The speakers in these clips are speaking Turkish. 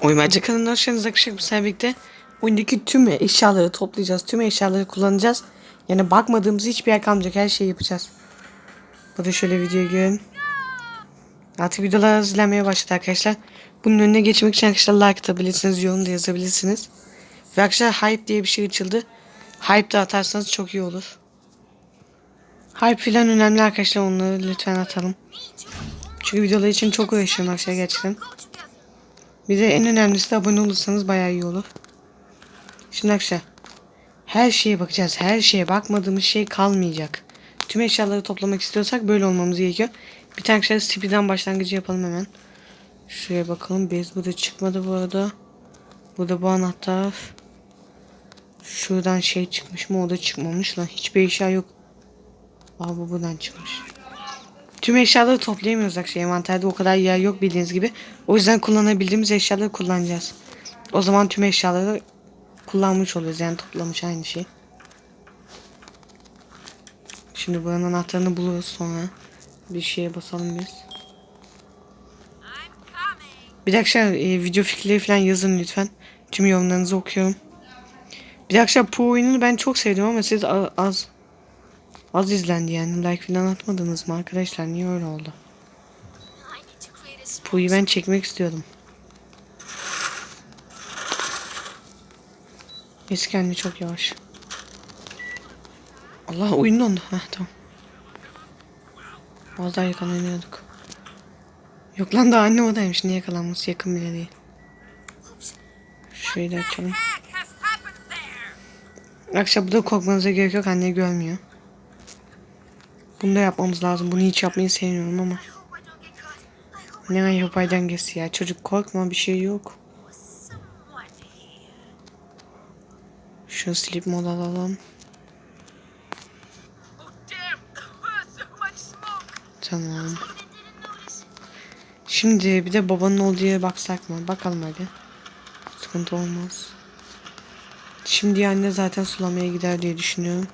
Oymacı kanalına hoş geldiniz arkadaşlar. Bu birlikte oyundaki tüm eşyaları toplayacağız. Tüm eşyaları kullanacağız. Yani bakmadığımız hiçbir yer kalmayacak. Her şeyi yapacağız. Burada şöyle videoyu görün. Artık videolar izlenmeye başladı arkadaşlar. Bunun önüne geçmek için arkadaşlar like atabilirsiniz. Yorum da yazabilirsiniz. Ve arkadaşlar hype diye bir şey açıldı. Hype de atarsanız çok iyi olur. Hype filan önemli arkadaşlar. Onları lütfen atalım. Çünkü videolar için çok uğraşıyorum arkadaşlar gerçekten. Bir de en önemlisi de abone olursanız bayağı iyi olur. Şimdi arkadaşlar her şeye bakacağız. Her şeye bakmadığımız şey kalmayacak. Tüm eşyaları toplamak istiyorsak böyle olmamız gerekiyor. Bir tane arkadaşlar speed'den başlangıcı yapalım hemen. Şuraya bakalım. Bez burada çıkmadı bu arada. Burada bu anahtar. Şuradan şey çıkmış mı? O da çıkmamış lan. Hiçbir eşya yok. Aa bu buradan çıkmış. Tüm eşyaları toplayamıyoruz arkadaşlar. Envanterde o kadar yer yok bildiğiniz gibi. O yüzden kullanabildiğimiz eşyaları kullanacağız. O zaman tüm eşyaları kullanmış oluyoruz. Yani toplamış aynı şey. Şimdi buranın anahtarını buluruz sonra. Bir şeye basalım biz. Bir arkadaşlar e, video fikirleri falan yazın lütfen. Tüm yorumlarınızı okuyorum. Bir arkadaşlar bu oyununu ben çok sevdim ama siz az az izlendi yani. Like falan atmadınız mı arkadaşlar? Niye öyle oldu? Pu'yu ben çekmek istiyordum. Eski anne çok yavaş. Allah oyun dondu. Heh tamam. Az daha yakalanıyorduk. Yok lan daha anne odaymış. Niye yakalanması yakın bile değil. Şöyle açalım. Akşam burada korkmanıza gerek yok. Anne görmüyor. Bunu da yapmamız lazım. Bunu hiç yapmayı sevmiyorum ama. Ne yapaydan geçti ya. Çocuk korkma bir şey yok. Şu sleep mod alalım. Tamam. Şimdi bir de babanın olduğu yere baksak mı? Bakalım hadi. Sıkıntı olmaz. Şimdi anne zaten sulamaya gider diye düşünüyorum.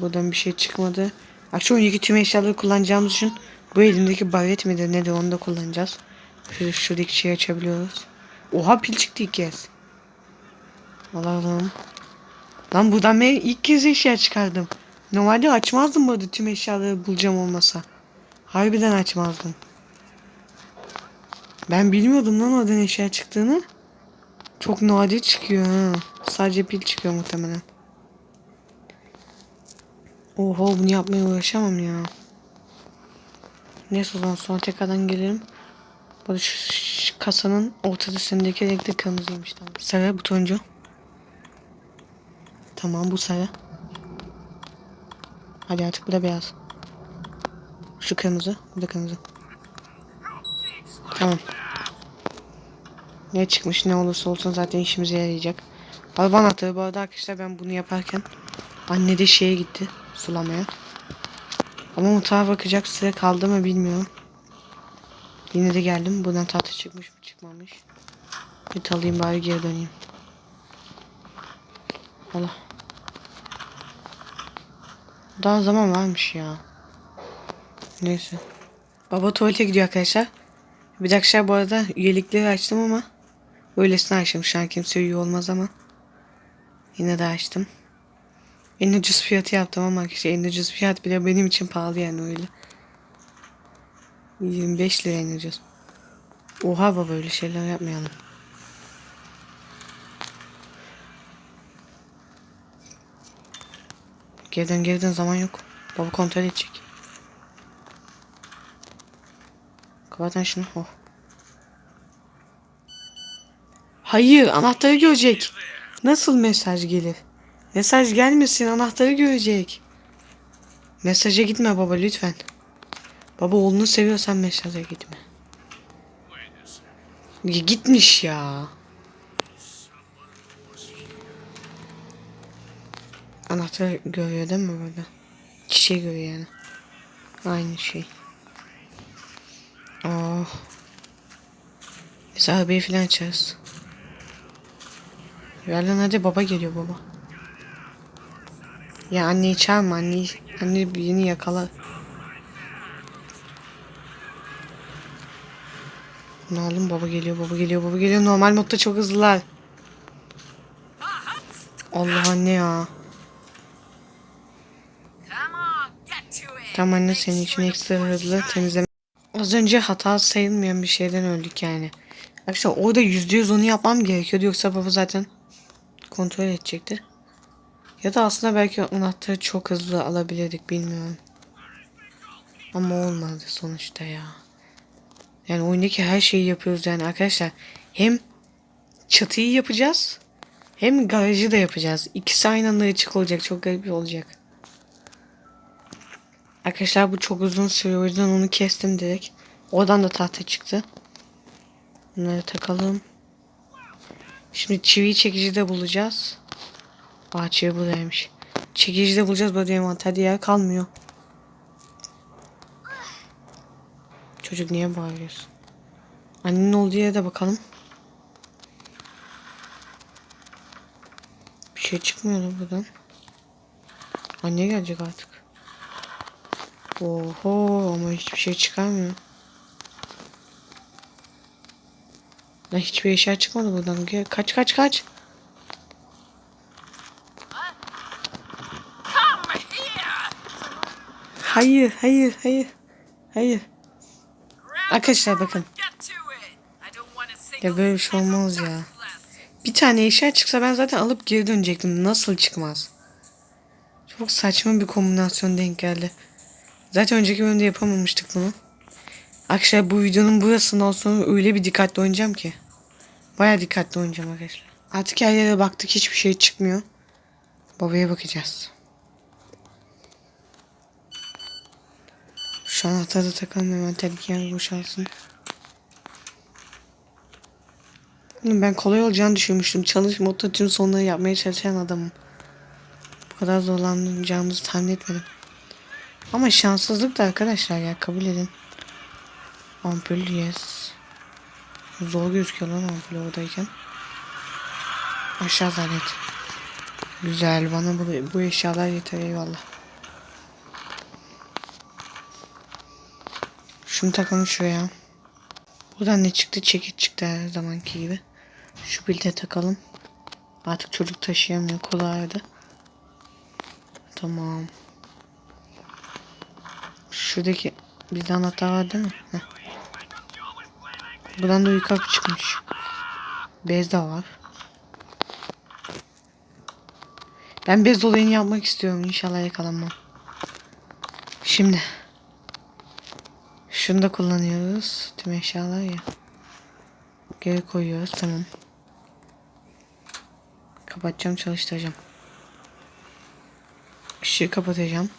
Buradan bir şey çıkmadı. Akşam önceki tüm eşyaları kullanacağımız için bu elimdeki bavet midir nedir onu da kullanacağız. Şöyle şuradaki şeyi açabiliyoruz. Oha pil çıktı ilk kez. Allah'ım. Lan buradan ben ilk kez eşya çıkardım. Normalde açmazdım bu arada tüm eşyaları bulacağım olmasa. Harbiden açmazdım. Ben bilmiyordum lan oradan eşya çıktığını. Çok nadir çıkıyor ha. Sadece pil çıkıyor muhtemelen. Oho bunu yapmaya uğraşamam ya. Neyse o zaman sonra tekrardan gelirim. Bu şu kasanın ortasındaki renk de kırmızıymış tamam. Sarı bu turuncu. Tamam bu sarı. Hadi artık bu da beyaz. Şu kırmızı, bu da kırmızı. Tamam. Ne çıkmış ne olursa olsun zaten işimize yarayacak. Araba anahtarı bu arada arkadaşlar ben bunu yaparken anne de şeye gitti sulamaya. Ama mutfağa bakacak sıra kaldı mı bilmiyorum. Yine de geldim. Buradan tahta çıkmış mı çıkmamış. Bir alayım bari geri döneyim. Allah. Daha zaman varmış ya. Neyse. Baba tuvalete gidiyor arkadaşlar. Bir arkadaşlar bu arada üyelikleri açtım ama öylesine açtım. Şu an kimse üye olmaz ama. Yine de açtım. En ucuz fiyatı yaptım ama arkadaşlar en ucuz fiyat bile benim için pahalı yani öyle. 25 lira en ucuz. Oha baba öyle şeyler yapmayalım. Geriden geriden zaman yok. Baba kontrol edecek. Kapatın şunu. Oh. Hayır anahtarı görecek. Nasıl mesaj gelir? Mesaj gelmesin anahtarı görecek. Mesaja gitme baba lütfen. Baba oğlunu seviyorsan mesaja gitme. Gitmiş ya. Anahtar görüyor değil mi böyle? Çiçeği görüyor yani. Aynı şey. Oh. Biz arabayı falan açarız. Ver lan hadi baba geliyor baba. Ya anneyi çağırma anneyi. Anne beni yakala. Bunu aldım baba geliyor baba geliyor baba geliyor. Normal modda çok hızlılar. Allah anne ya. Come on, get to it. Tam anne senin için ekstra hızlı temizleme. Az önce hata sayılmayan bir şeyden öldük yani. Arkadaşlar orada yüzde yüz onu yapmam gerekiyordu yoksa baba zaten kontrol edecekti. Ya da aslında belki anahtarı çok hızlı alabilirdik bilmiyorum. Ama olmadı sonuçta ya. Yani oyundaki her şeyi yapıyoruz yani arkadaşlar. Hem çatıyı yapacağız hem garajı da yapacağız. İkisi aynı anda açık olacak. Çok garip olacak. Arkadaşlar bu çok uzun sürüyor. O yüzden onu kestim direkt. Oradan da tahta çıktı. Bunları takalım. Şimdi çivi çekici de bulacağız. Aa çivi buradaymış. Çekici de bulacağız. Böyle envanterde yer kalmıyor. Çocuk niye bağırıyorsun? Annenin olduğu yere de bakalım. Bir şey çıkmıyor da buradan. Anne gelecek artık. Oho ama hiçbir şey çıkarmıyor. Lan hiçbir eşya çıkmadı buradan. Kaç kaç kaç. Hayır hayır hayır. Hayır. Arkadaşlar bakın. Ya böyle bir şey olmaz ya. Bir tane eşya çıksa ben zaten alıp geri dönecektim. Nasıl çıkmaz? Çok saçma bir kombinasyon denk geldi. Zaten önceki bölümde yapamamıştık bunu. Arkadaşlar bu videonun burasından sonra öyle bir dikkatli oynayacağım ki. Baya dikkatli oynayacağım arkadaşlar. Artık her yere baktık hiçbir şey çıkmıyor. Babaya bakacağız. Anahtarı takalım hemen tehlikeli boşalsın. Oğlum ben kolay olacağını düşünmüştüm. Çalış modda tüm sonları yapmaya çalışan adamım. Bu kadar zorlanacağımızı tahmin etmedim. Ama şanssızlık da arkadaşlar ya kabul edin. Ampul yes. Zor gözüküyor lan ampul oradayken. Aşağı zalet. Güzel bana bu, bu eşyalar yeter eyvallah. Şunu takalım şuraya. Buradan ne çıktı? Çekiç çıktı her zamanki gibi. Şu bilde takalım. Artık çocuk taşıyamıyor. Kolu ağrıdı. Tamam. Şuradaki bir de anahtar var değil mi? Heh. Buradan da yukarı çıkmış. Bez de var. Ben bez olayını yapmak istiyorum. İnşallah yakalanmam. Şimdi. Şunu da kullanıyoruz. Tüm eşyalar ya. Geri koyuyoruz. Tamam. Kapatacağım çalıştıracağım. Işığı kapatacağım.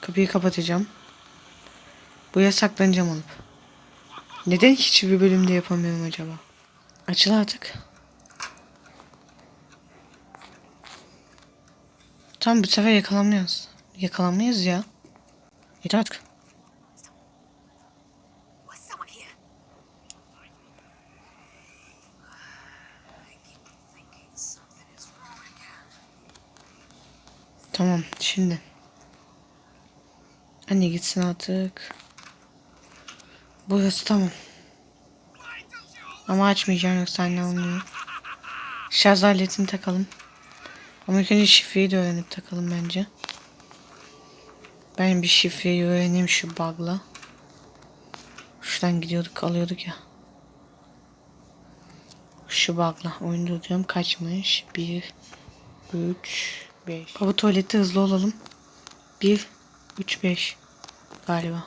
Kapıyı kapatacağım. Buraya saklanacağım alıp. Neden hiçbir bölümde yapamıyorum acaba? Açıl artık. Tamam bu sefer yakalanmayız. Yakalanmayız ya. Yeter artık. Tamam şimdi. Anne gitsin artık. Burası tamam. Ama açmayacağım yoksa anne anlıyor. Şarj aletini takalım. Ama ilk önce şifreyi de öğrenip takalım bence. Ben bir şifreyi öğreneyim şu bug'la. Şuradan gidiyorduk alıyorduk ya. Şu bug'la oyunu durduruyorum. Kaçmış? 1 3 5 Baba tuvalette hızlı olalım. 1 3 5 galiba.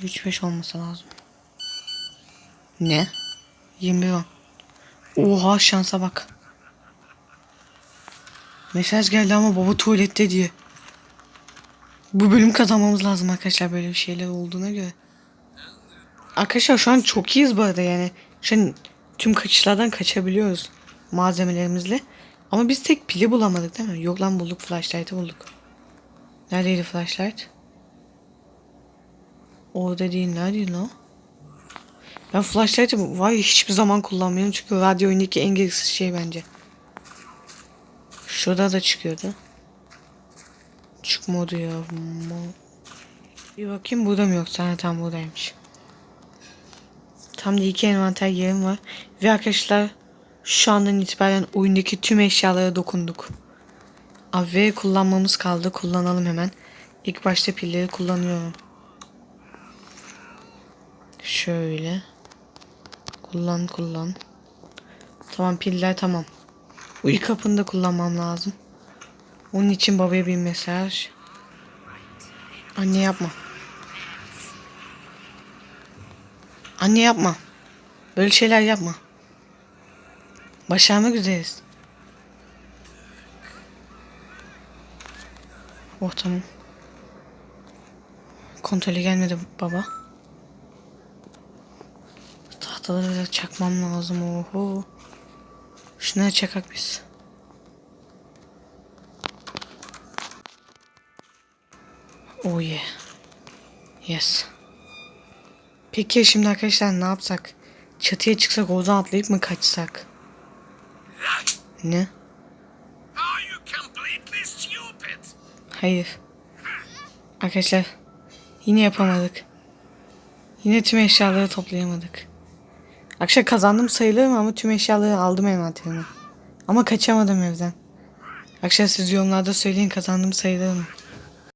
1 3 5 olması lazım. Ne? 21 on. Oha şansa bak. Mesaj geldi ama baba tuvalette diye. Bu bölüm kazanmamız lazım arkadaşlar böyle bir şeyler olduğuna göre. Arkadaşlar şu an çok iyiyiz bu arada yani. Şu an tüm kaçışlardan kaçabiliyoruz malzemelerimizle. Ama biz tek pili bulamadık değil mi? Yok lan bulduk flashlight'ı bulduk. Neredeydi flashlight? Orada değil neredeydi lan? Ben flashlight'ı var ya hiçbir zaman kullanmıyorum çünkü radyo oyundaki en gereksiz şey bence. Şurada da çıkıyordu. Çıkmadı ya. Bir bakayım burada mı yoksa? Ha, tam buradaymış. Tam da iki envanter yerim var. Ve arkadaşlar şu andan itibaren oyundaki tüm eşyalara dokunduk. Abi kullanmamız kaldı. Kullanalım hemen. İlk başta pilleri kullanıyorum. Şöyle. Kullan kullan. Tamam piller tamam. Uyu kapını da kullanmam lazım. Onun için babaya bir mesaj. Anne yapma. Anne yapma. Böyle şeyler yapma. Başarmak üzereyiz. Oh tamam. Kontrole gelmedi baba. Tahtaları biraz çakmam lazım. Oho. Şunları çakak biz. Oh yeah. Yes. Peki şimdi arkadaşlar ne yapsak? Çatıya çıksak oradan atlayıp mı kaçsak? Ne? Hayır. Arkadaşlar yine yapamadık. Yine tüm eşyaları toplayamadık. Arkadaşlar kazandım sayılır mı ama tüm eşyaları aldım envanterime. Ama kaçamadım evden. Arkadaşlar siz yorumlarda söyleyin kazandım sayılır mı?